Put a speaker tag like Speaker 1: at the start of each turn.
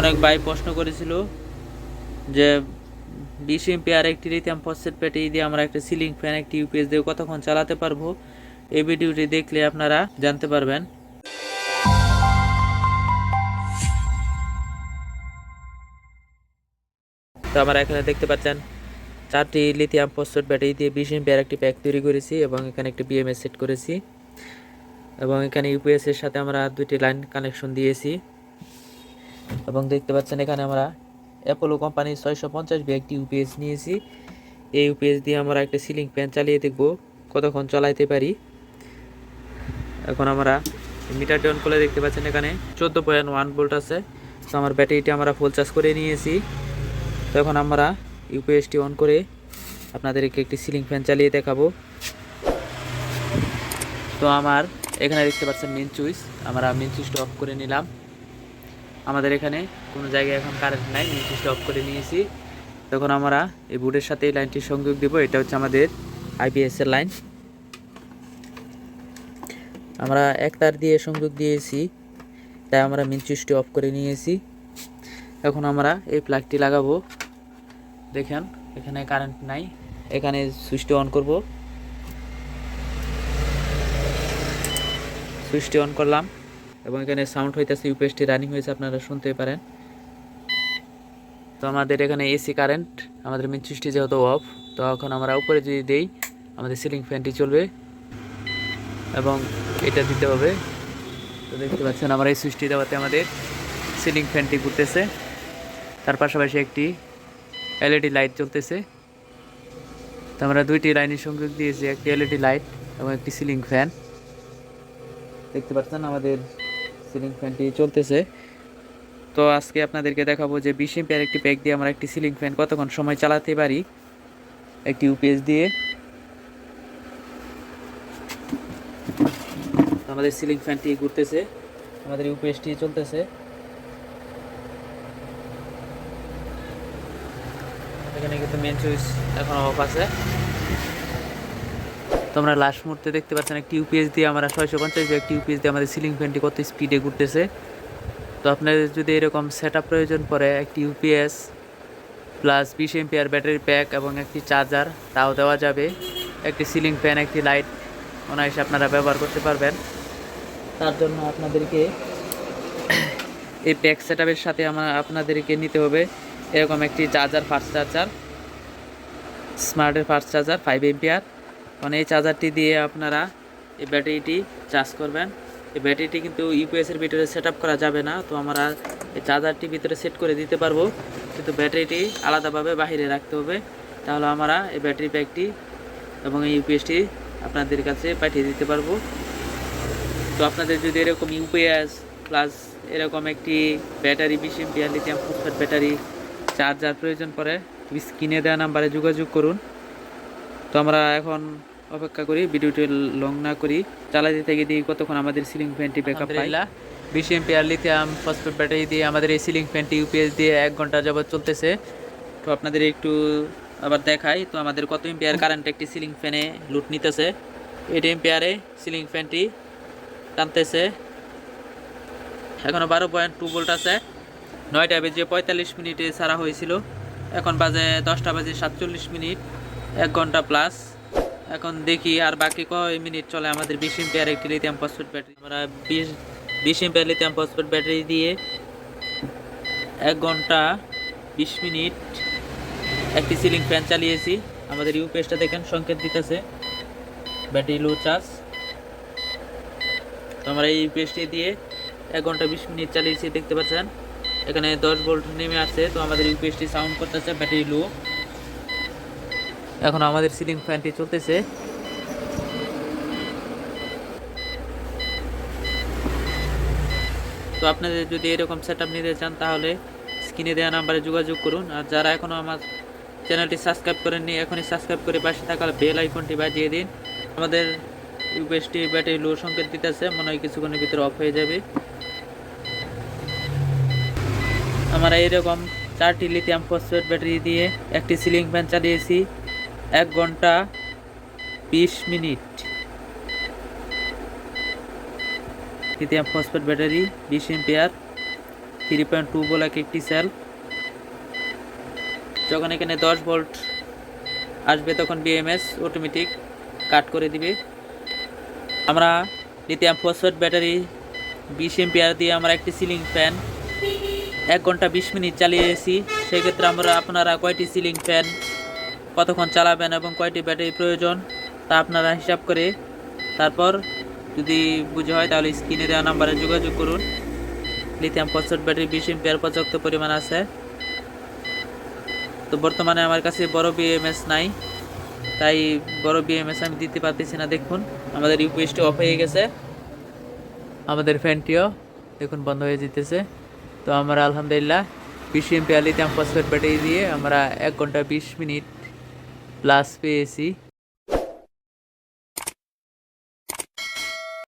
Speaker 1: অনেক ভাই প্রশ্ন করেছিল যে, বিশ এমপিআর একটি লিথিয়াম ফসফেট ব্যাটারি দিয়ে আমরা একটা সিলিং ফ্যান একটি ইউপিএস দিয়ে কতক্ষণ চালাতে পারব? এই ভিডিওটি দেখলে আপনারা জানতে পারবেন। তো আমরা এখানে দেখতে পাচ্ছেন, চারটি লিথিয়াম ফসফেট ব্যাটারি দিয়ে বিশ এমপিআর একটি প্যাক তৈরি করেছি এবং এখানে একটি বিএমএস সেট করেছি এবং এখানে ইউপিএস এর সাথে আমরা দুইটি লাইন কানেকশন দিয়েছি। এবং দেখতে পাচ্ছেন এখানে আমরা অ্যাপোলো কোম্পানির ছয়শো পঞ্চাশ একটি ইউপিএস নিয়েছি। এই ইউপিএস দিয়ে আমরা একটা সিলিং ফ্যান চালিয়ে দেখব কতক্ষণ চালাইতে পারি। এখন আমরা মিটারটি অন করে দেখতে পাচ্ছেন এখানে চোদ্দ পয়েন্ট ওয়ান ভোল্ট আছে। তো আমার ব্যাটারিটি আমরা ফুল চার্জ করে নিয়েছি। তো এখন আমরা ইউপিএসটি অন করে আপনাদেরকে একটি সিলিং ফ্যান চালিয়ে দেখাবো। তো আমার এখানে দেখতে পাচ্ছেন মেন সুইচ আমরা মেন সুইচটা অফ করে নিলাম। আমাদের এখানে কোনো জায়গায় এখন কারেন্ট নাই সুইচটা অফ করে নিয়েছি। তখন আমরা এই বোর্ডের সাথে এই লাইনটি সংযোগ দেব, এটা হচ্ছে আমাদের আইপিএস এর লাইন আমরা এক তার দিয়ে সংযোগ দিয়েছি, তাই আমরা মেন সুইচটি অফ করে নিয়েছি। এখন আমরা এই প্লাগটি লাগাবো। দেখেন, এখানে কারেন্ট নাই, এখানে সুইচটি অন করব। সুইচটি অন করলাম। এবং এখানে সাউন্ড হইতেছে ইউপিএসটি রানিং হয়েছে আপনারা শুনতে পারেন। তো আমাদের এখানে এসি কারেন্ট আমাদের মেন সুইচটি যেহেতু অফ তো এখন আমরা উপরে যদি দেই, আমাদের সিলিং ফ্যানটি চলবে এবং এটা দিতে হবে। তো দেখতে পাচ্ছেন, আমরা এই সুইচটি দেওয়াতে আমাদের সিলিং ফ্যানটি ঘুরতেছে। তার পাশাপাশি একটি এলইডি লাইট চলতেছে। তো আমরা দুইটি লাইনের সংযোগ দিয়েছি, একটি এলইডি লাইট এবং একটি সিলিং ফ্যান দেখতে পাচ্ছেন, আমাদের সিলিং ফ্যানটি চলতেছে। তো আজকে আপনাদেরকে দেখাবো যে বিশ এমপিয়ার একটি প্যাক দিয়ে আমরা একটি সিলিং ফ্যান কতক্ষণ সময় চালাতে পারি। একটি ইউপিএস দিয়ে। আমাদের সিলিং ফ্যানটি ঘুরতেছে। আমাদের ইউপিএসটি চলতেছে। এখানে কিন্তু মেন সুইচ এখন অফ আছে। তোমরা লাস্ট মুহূর্তে দেখতে পাচ্ছেন একটি ইউপিএস দিয়ে আমরা ছয়শো পঞ্চাশ একটি ইউপিএস দিয়ে আমাদের সিলিং ফ্যানটি কত স্পিডে ঘুরতেছে। তো আপনাদের যদি এরকম সেট প্রয়োজন পড়ে, একটি ইউপিএস প্লাস বিশ এমপিআর ব্যাটারি প্যাক এবং একটি চার্জার তাও দেওয়া যাবে। একটি সিলিং ফ্যান একটি লাইট অনায়াসে আপনারা ব্যবহার করতে পারবেন। তার জন্য আপনাদেরকে এই প্যাক সেট সাথে আমার আপনাদেরকে নিতে হবে এরকম একটি চার্জার ফাস্ট চার্জার স্মার্টের ফাস্ট চার্জার ফাইভ এমপিআর মানে এই চার্জারটি দিয়ে আপনারা এই ব্যাটারিটি চার্জ করবেন। এই ব্যাটারিটি কিন্তু ইউপিএস এর ভিতরে সেট করা যাবে না, তো আমরা এই চার্জারটি ভিতরে সেট করে দিতে পারব। কিন্তু ব্যাটারিটি আলাদাভাবে বাইরে রাখতে হবে, তাহলে আমরা এই ব্যাটারি প্যাকটি এবং এই ইউপিএসটি আপনাদের কাছে পাঠিয়ে দিতে পারব। তো আপনাদের যদি এরকম ইউপিএস প্লাস এরকম একটি ব্যাটারি বিশ এমপিআর লিথিয়াম ব্যাটারি চার্জার প্রয়োজন পড়ে স্ক্রিনে দেওয়া নাম্বারে যোগাযোগ করুন। তো আমরা এখন অপেক্ষা করি ভিডিওটি লং না করি। চালাতে থেকে দিই কতক্ষণ আমাদের সিলিং ফ্যানটি ব্যাকআপ পাই বিশ এমপিআর লিথিয়াম ফসফেট ব্যাটারি দিয়ে আমাদের এই সিলিং ফ্যানটি ইউপিএস দিয়ে এক ঘণ্টা যাবত চলতেছে। তো আপনাদের একটু আবার দেখাই তো আমাদের কত এমপিআর কারেন্ট একটি সিলিং ফ্যানে লুট নিতেছে। এইট এমপিআরে সিলিং ফ্যানটি টানতেছে। এখনও বারো পয়েন্ট টু ভোল্ট আছে। নয়টা বেজে পঁয়তাল্লিশ মিনিটে ছাড়া হয়েছিল। এখন বাজে দশটা বাজে সাতচল্লিশ মিনিট। এক ঘণ্টা প্লাস এখন দেখি আর বাকি কয় মিনিট চলে আমাদের বিশ এম্পিয়ার একটি লিথিয়াম ফসফেট ব্যাটারি আমরা বিশ বিশ এম্পিয়ার লিথিয়াম ফসফেট ব্যাটারি দিয়ে এক ঘণ্টা বিশ মিনিট একটি সিলিং ফ্যান চালিয়েছি। আমাদের ইউপিএসটা দেখেন, সংকেত দিতেছে। ব্যাটারি লো চার্জ তো আমরা এই ইউপিএসটি দিয়ে এক ঘণ্টা বিশ মিনিট চালিয়েছি, দেখতে পাচ্ছেন? এখানে দশ ভোল্ট নেমে আসছে, তো আমাদের ইউপিএসটি সাউন্ড করতেছে ব্যাটারি লো এখন আমাদের সিলিং ফ্যানটি চলতেছে। তো আপনাদের যদি এরকম সেট আপ নিতে চান, তাহলে স্ক্রিনে দেওয়া নাম্বারে যোগাযোগ করুন। আর যারা এখনও আমার চ্যানেলটি সাবস্ক্রাইব করেননি, এখনই সাবস্ক্রাইব করে পাশে থাকা বেল আইকনটি বাজিয়ে দিন। আমাদের ইউপিএসটি ব্যাটারি লো সংকেত দিতেছে মনে হয় কিছুক্ষণের ভিতরে অফ হয়ে যাবে। আমরা এরকম চারটি লিথিয়াম ফসফেট ব্যাটারি দিয়ে একটি সিলিং ফ্যান চালিয়েছি। এক ঘণ্টা বিশ মিনিট। লিথিয়াম ফসফেট ব্যাটারি, বিশ এম্পিয়ার, থ্রি পয়েন্ট টু বলে একটি সেল। যখন এখানে দশ ভোল্ট আসবে তখন বিএমএস অটোমেটিক কাট করে দিবে। আমরা লিথিয়াম ফসফেট ব্যাটারি বিশ এমপিয়ার দিয়ে আমরা একটি সিলিং ফ্যান এক ঘণ্টা বিশ মিনিট চালিয়েছি সেক্ষেত্রে আমরা আপনারা কয়টি সিলিং ফ্যান কতক্ষণ চালাবেন এবং কয়টি ব্যাটারি প্রয়োজন, তা আপনারা হিসাব করে তারপর যদি বুঝে হয় তাহলে স্ক্রিনে দেওয়া নাম্বারে যোগাযোগ করুন। লিথিয়াম ফসফেট ব্যাটারি বিশ এমপিয়ার পর্যাপ্ত পরিমাণ আছে। তো বর্তমানে আমার কাছে বড় বিএমএস নাই, তাই বড় বিএমএস আমি দিতে পারতেছি না, দেখুন। আমাদের ইউপিএসটি অফ হয়ে গেছে। আমাদের ফ্যানটিও দেখুন বন্ধ হয়ে যেতেছে। তো আমরা আলহামদুলিল্লাহ বিশ এমপি লিথিয়াম ফসফেট ব্যাটারি দিয়ে আমরা এক ঘণ্টা বিশ মিনিট প্লাস পেয়েছি।